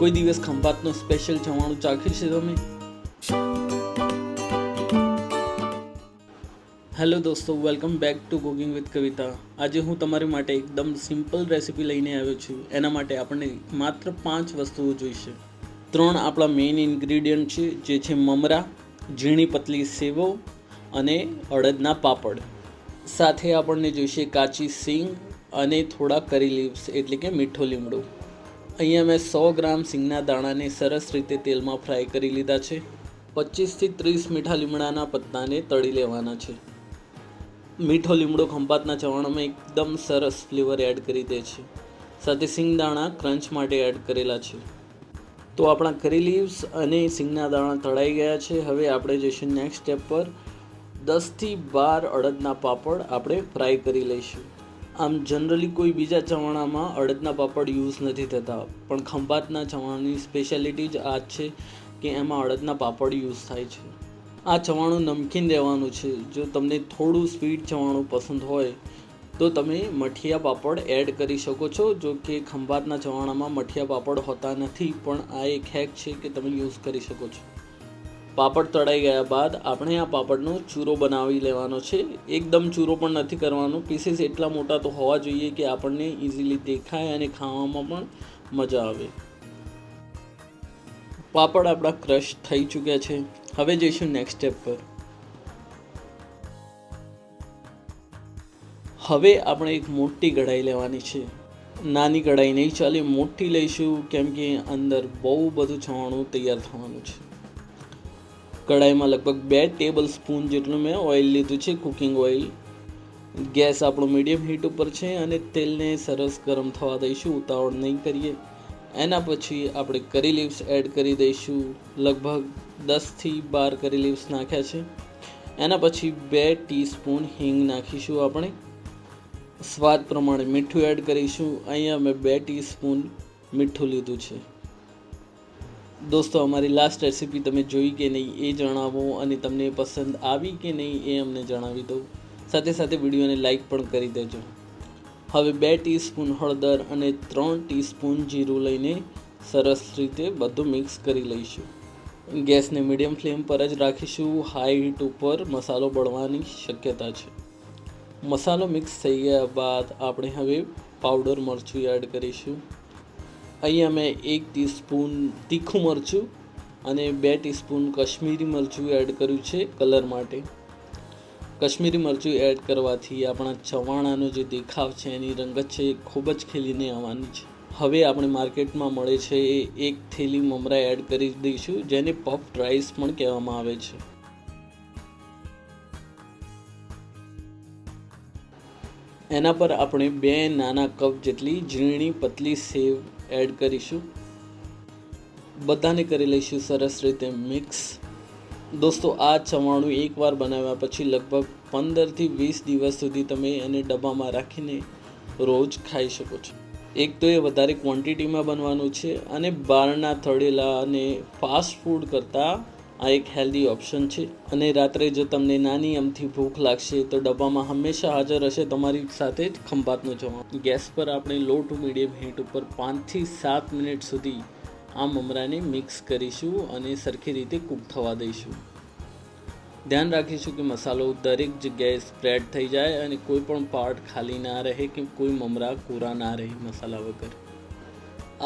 કોઈ દિવસ ખંભાતનું સ્પેશિયલ જમવાનું ચાખ્યું છે તમે? હેલો દોસ્તો welcome back to cooking with Kavita આજે હું તમારી માટે એકદમ સિમ્પલ રેસીપી લઈને આવ્યો છું. એના માટે આપણને માત્ર પાંચ વસ્તુઓ જોઈશે. ત્રણ આપણા મેઇન ઇન્ગ્રીડિયન્ટ છે, જે છે મમરા, ઝીણી પતલી સેવો અને અડદના પાપડ. સાથે આપણને જોઈશે કાચી સિંગ અને થોડા કરી લીવ્સ એટલે કે મીઠો લીમડો. અહીંયા મેં સો ગ્રામ સિંગના દાણાને સરસ રીતે તેલમાં ફ્રાય કરી લીધા છે. પચીસથી ત્રીસ મીઠા લીમડાના પત્તાને તળી લેવાના છે. મીઠો લીમડો ખંભાતના ચવાણમાં એકદમ સરસ ફ્લેવર એડ કરી દે છે. સાથે સિંગદાણા ક્રંચ માટે એડ કરેલા છે. તો આપણા કરી લીવ્સ અને સિંગના દાણા તળાઈ ગયા છે. હવે આપણે જઈશું નેક્સ્ટ સ્ટેપ પર. દસથી બાર અડદના પાપડ આપણે ફ્રાય કરી લઈશું. આમ જનરલી કોઈ બીજા ચવાણામાં અડદના પાપડ યુઝ નથી થતા. પણ ખંભાતના ચવાણાની સ્પેશિયાલિટી જ આ છે કે એમાં અડદના પાપડ યુઝ થાય છે. આ ચવાણું નમકીન રહેવાનું છે. જો તમને થોડું સ્વીટ ચવાણું પસંદ હોય, તો તમે મઠિયા પાપડ એડ કરી શકો છો. જો કે ખંભાતના ચવાણામાં મઠિયા પાપડ હોતા નથી, પણ આ એક હેક છે કે તમે યુઝ કરી શકો છો. પાપડ તળાઈ ગયા બાદ આપણે આ પાપડનો ચૂરો બનાવી લેવાનો છે. એકદમ ચૂરો પણ નથી કરવાનો. પીસીસ એટલા મોટા તો હોવા જોઈએ કે આપણને ઇઝીલી દેખાય અને ખાવામાં પણ મજા આવે. પાપડ આપણા ક્રશ થઈ ચૂક્યા છે. હવે જઈશું નેક્સ્ટ સ્ટેપ પર. હવે આપણે એક મોટી કઢાઈ લેવાની છે. નાની કઢાઈ નહીં, ચાલે મોટી લઈશું કેમ કે અંદર બહુ બધું છવાણું તૈયાર થવાનું છે. કઢાઈમાં લગભગ બે ટેબલ સ્પૂન જેટલું મેં ઓઇલ લીધું છે કુકિંગ ઓઇલ ગેસ આપણો મીડિયમ હીટ ઉપર છે અને તેલને સરસ ગરમ થવા દઈશું, ઉતાવળ નહીં કરીએ. એના પછી આપણે કરી લીવ્સ એડ કરી દઈશું. લગભગ દસથી બાર કરી લીવ્સ નાખ્યા છે. એના પછી બે ટીસ્પૂન હિંગ નાખીશું આપણે. સ્વાદ પ્રમાણે મીઠું એડ કરીશું. અહીંયા મેં બે ટીસ્પૂન મીઠું લીધું છે. દોસ્તો, અમારી લાસ્ટ રેસીપી તમે જોઈ કે નહીં એ જણાવો અને તમને પસંદ આવી કે નહીં એ અમને જણાવી દો. સાથે સાથે વિડીયોને લાઈક પણ કરી દેજો. હવે બે ટીસ્પૂન હળદર અને ત્રણ ટીસ્પૂન જીરું લઈને સરસ રીતે બધું મિક્સ કરી લઈશું. ગેસને મીડિયમ ફ્લેમ પર જ રાખીશું. હાઈ હીટ ઉપર મસાલો બળવાની શક્યતા છે. મસાલો મિક્સ થઈ ગયા બાદ આપણે હવે પાવડર મરચું એડ કરીશું. અહીંયા મેં એક ટીસ્પૂન તીખું મરચું અને બે ટીસ્પૂન કશ્મીરી મરચું એડ કર્યું છે કલર માટે. કશ્મીરી મરચું એડ કરવાથી આપણા ચવાણાનો જે દેખાવ છે, એની રંગત છે એ ખૂબ જ ખીલીને આવવાની છે. હવે આપણે માર્કેટમાં મળે છે એ એક થેલી મમરા એડ કરી દઈશું, જેને પફ રાઈસ પણ કહેવામાં આવે છે. એના પર આપણે બે નાના કપ જેટલી ઝીણી પતલી સેવ એડ કરીશું. બધાને કરી લઈશું સરસ રીતે મિક્સ દોસ્તો, આ ચવાણું એકવાર બનાવ્યા પછી લગભગ પંદરથી વીસ દિવસ સુધી તમે એને ડબ્બામાં રાખીને રોજ ખાઈ શકો છો. એક તો એ વધારે ક્વોન્ટિટીમાં બનવાનું છે અને બહારના થળેલા અને ફાસ્ટ ફૂડ કરતાં આ એક હેલ્ધી ઓપ્શન છે. અને રાત્રે જો તમને નાની અમથી ભૂખ લાગશે તો ડબ્બામાં હંમેશા હાજર હશે તમારી સાથે જ ખંભાતનું જવાનું ગેસ પર આપણે લો ટુ મીડિયમ હીટ ઉપર પાંચથી સાત મિનિટ સુધી આ મમરાને મિક્સ કરીશું અને સરખી રીતે કૂક થવા દઈશું. ધ્યાન રાખીશું કે મસાલો દરેક જગ્યાએ સ્પ્રેડ થઈ જાય અને કોઈ પણ પાર્ટ ખાલી ના રહે કે કોઈ મમરા, કોરા ના રહે મસાલા વગર.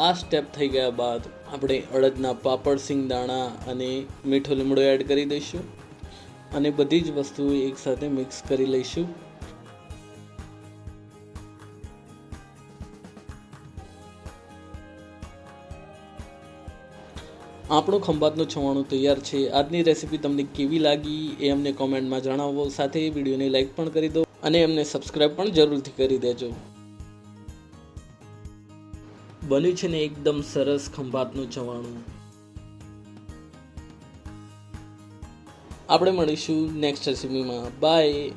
આ સ્ટેપ થઈ ગયા બાદ આપણે અડદના પાપડ સિંગ દાણા અને મીઠો લીમડો એડ કરી દઈશું અને બધી જ વસ્તુઓ એકસાથે મિક્સ કરી લઈશું. આપણું ખંભાતનું છવાણું તૈયાર છે. આજની રેસીપી તમને કેવી લાગી એ અમને કોમેન્ટમાં જણાવો. સાથે વિડીયોને લાઈક પણ કરી દો અને એમને સબસ્ક્રાઈબ પણ જરૂરથી કરી દેજો. બન્યું છે ને એકદમ સરસ ખંભાતનું ચવાણું. આપણે મળીશું નેક્સ્ટ રેસીપીમાં બાય